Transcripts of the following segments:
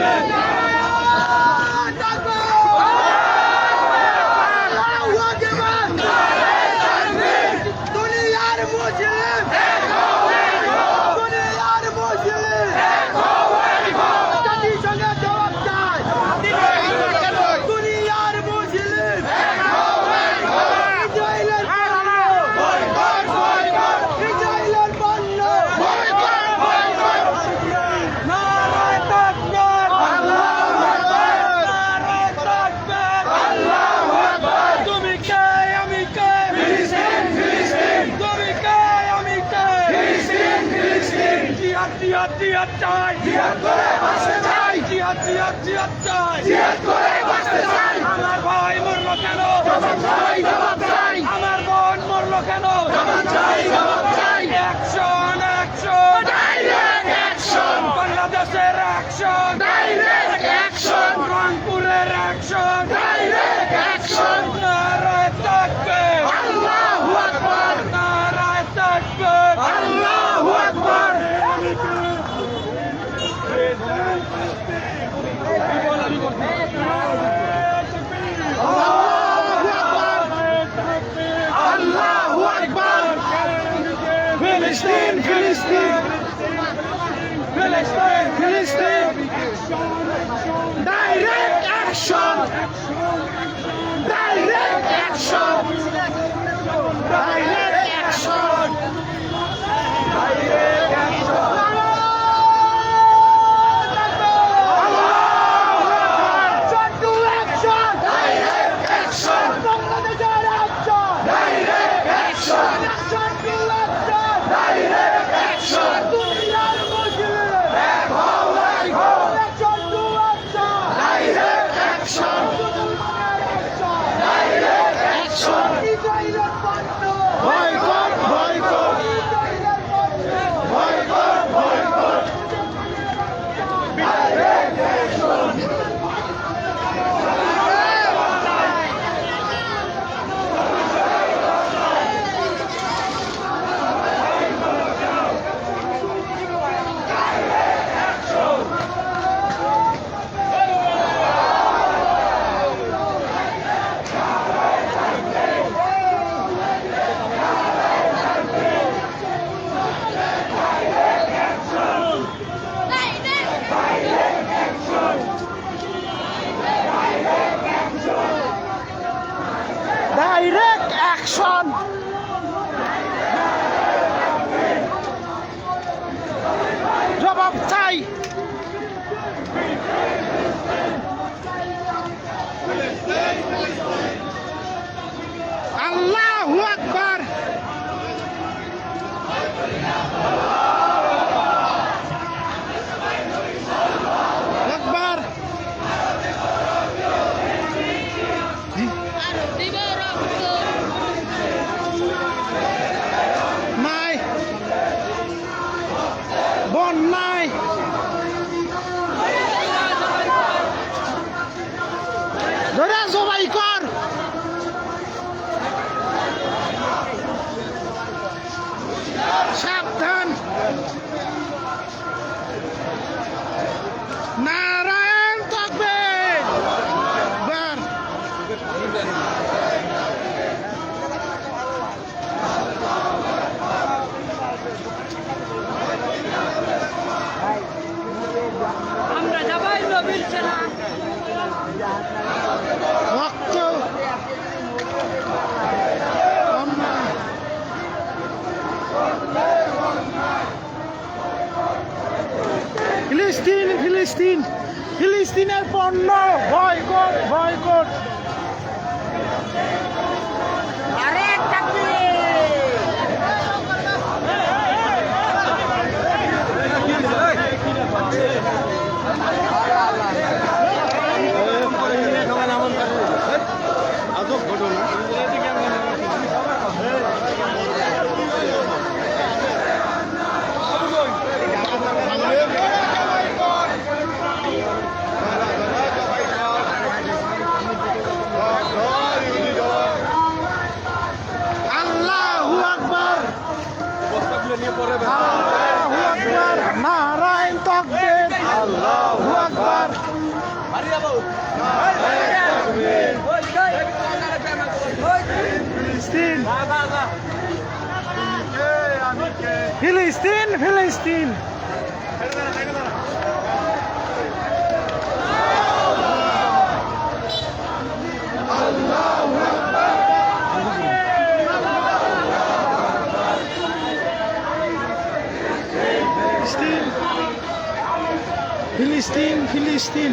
Hallelujah. Ziyad Ziyad চাই জিয়াদ করে বাঁচতে চাই আমার ভাই মরলো কেন? জবাব চাই জবাব চাই আমার বোন মরলো কেন? জবাব চাই জবাব চাই অ্যাকশন অ্যাকশন ডাইরেক্ট অ্যাকশন বাংলাদেশের অ্যাকশন ডাইরেক্ট অ্যাকশন রংপুরের অ্যাকশন ডাইরেক্ট অ্যাকশন no! ফিলিস্তিন। ফিলিস্তিন ফিলিস্তিন। ফিলিস্তিন ফিলিস্তিন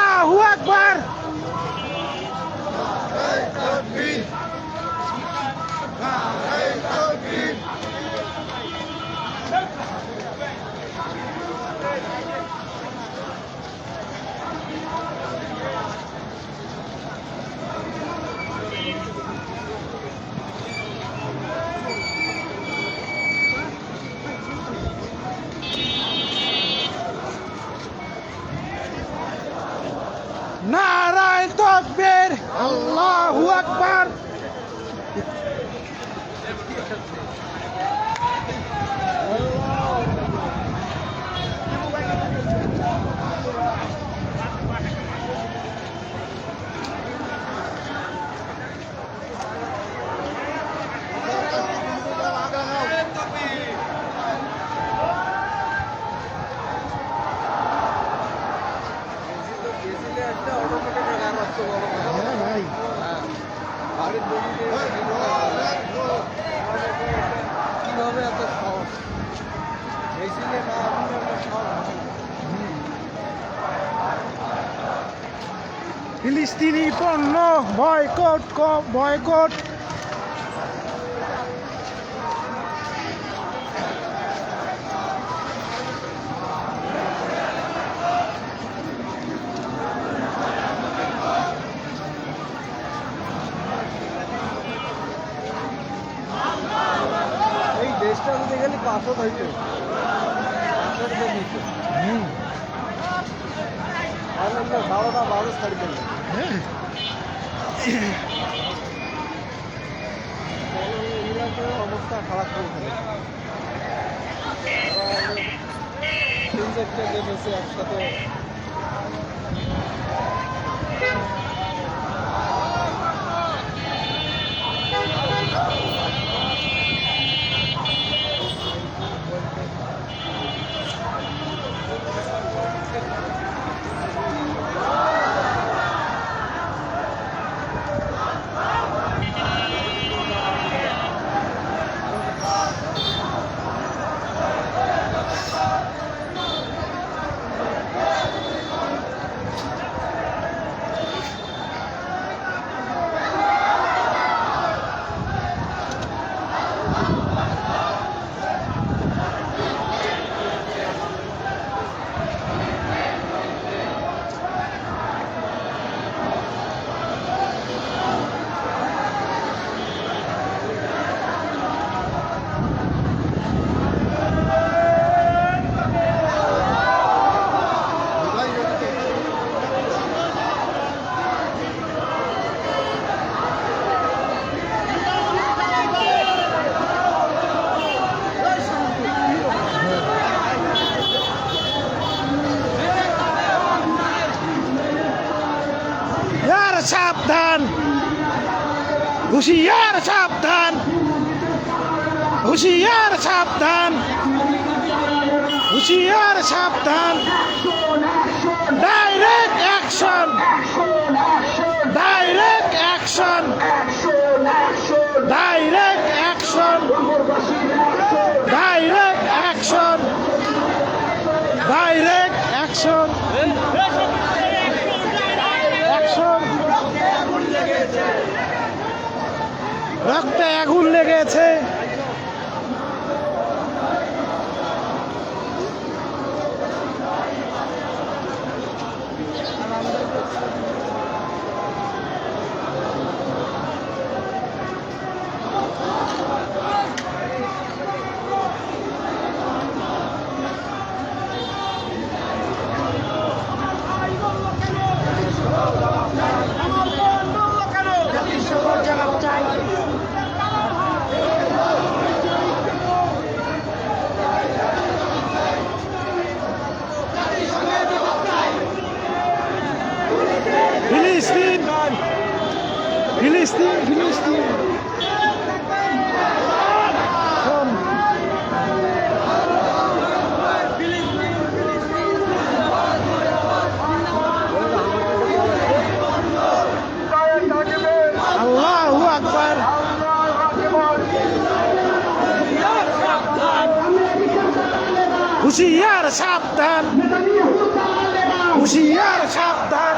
ফিলিস্তিনি পণ্য বয়কট বয়কট। এই দেশটা খালি পাথর হইতো। হুম, বারোটা বারো দিল হ্যাঁ। অবস্থা খারাপ করে ফেলে আবার তিন চারটে দেশ একসাথে ইয়ার সাবধান হুশিয়ার সাবধান। হুশিয়ার সাবধান। হুশিয়ার সাবধান। Direct action direct action direct action direct action direct action action রক্তে আগুন লেগেছে। ফিলিস্তিন ফিলিস্তিন হুশিয়ার সাবধান হুশিয়ার সাবধান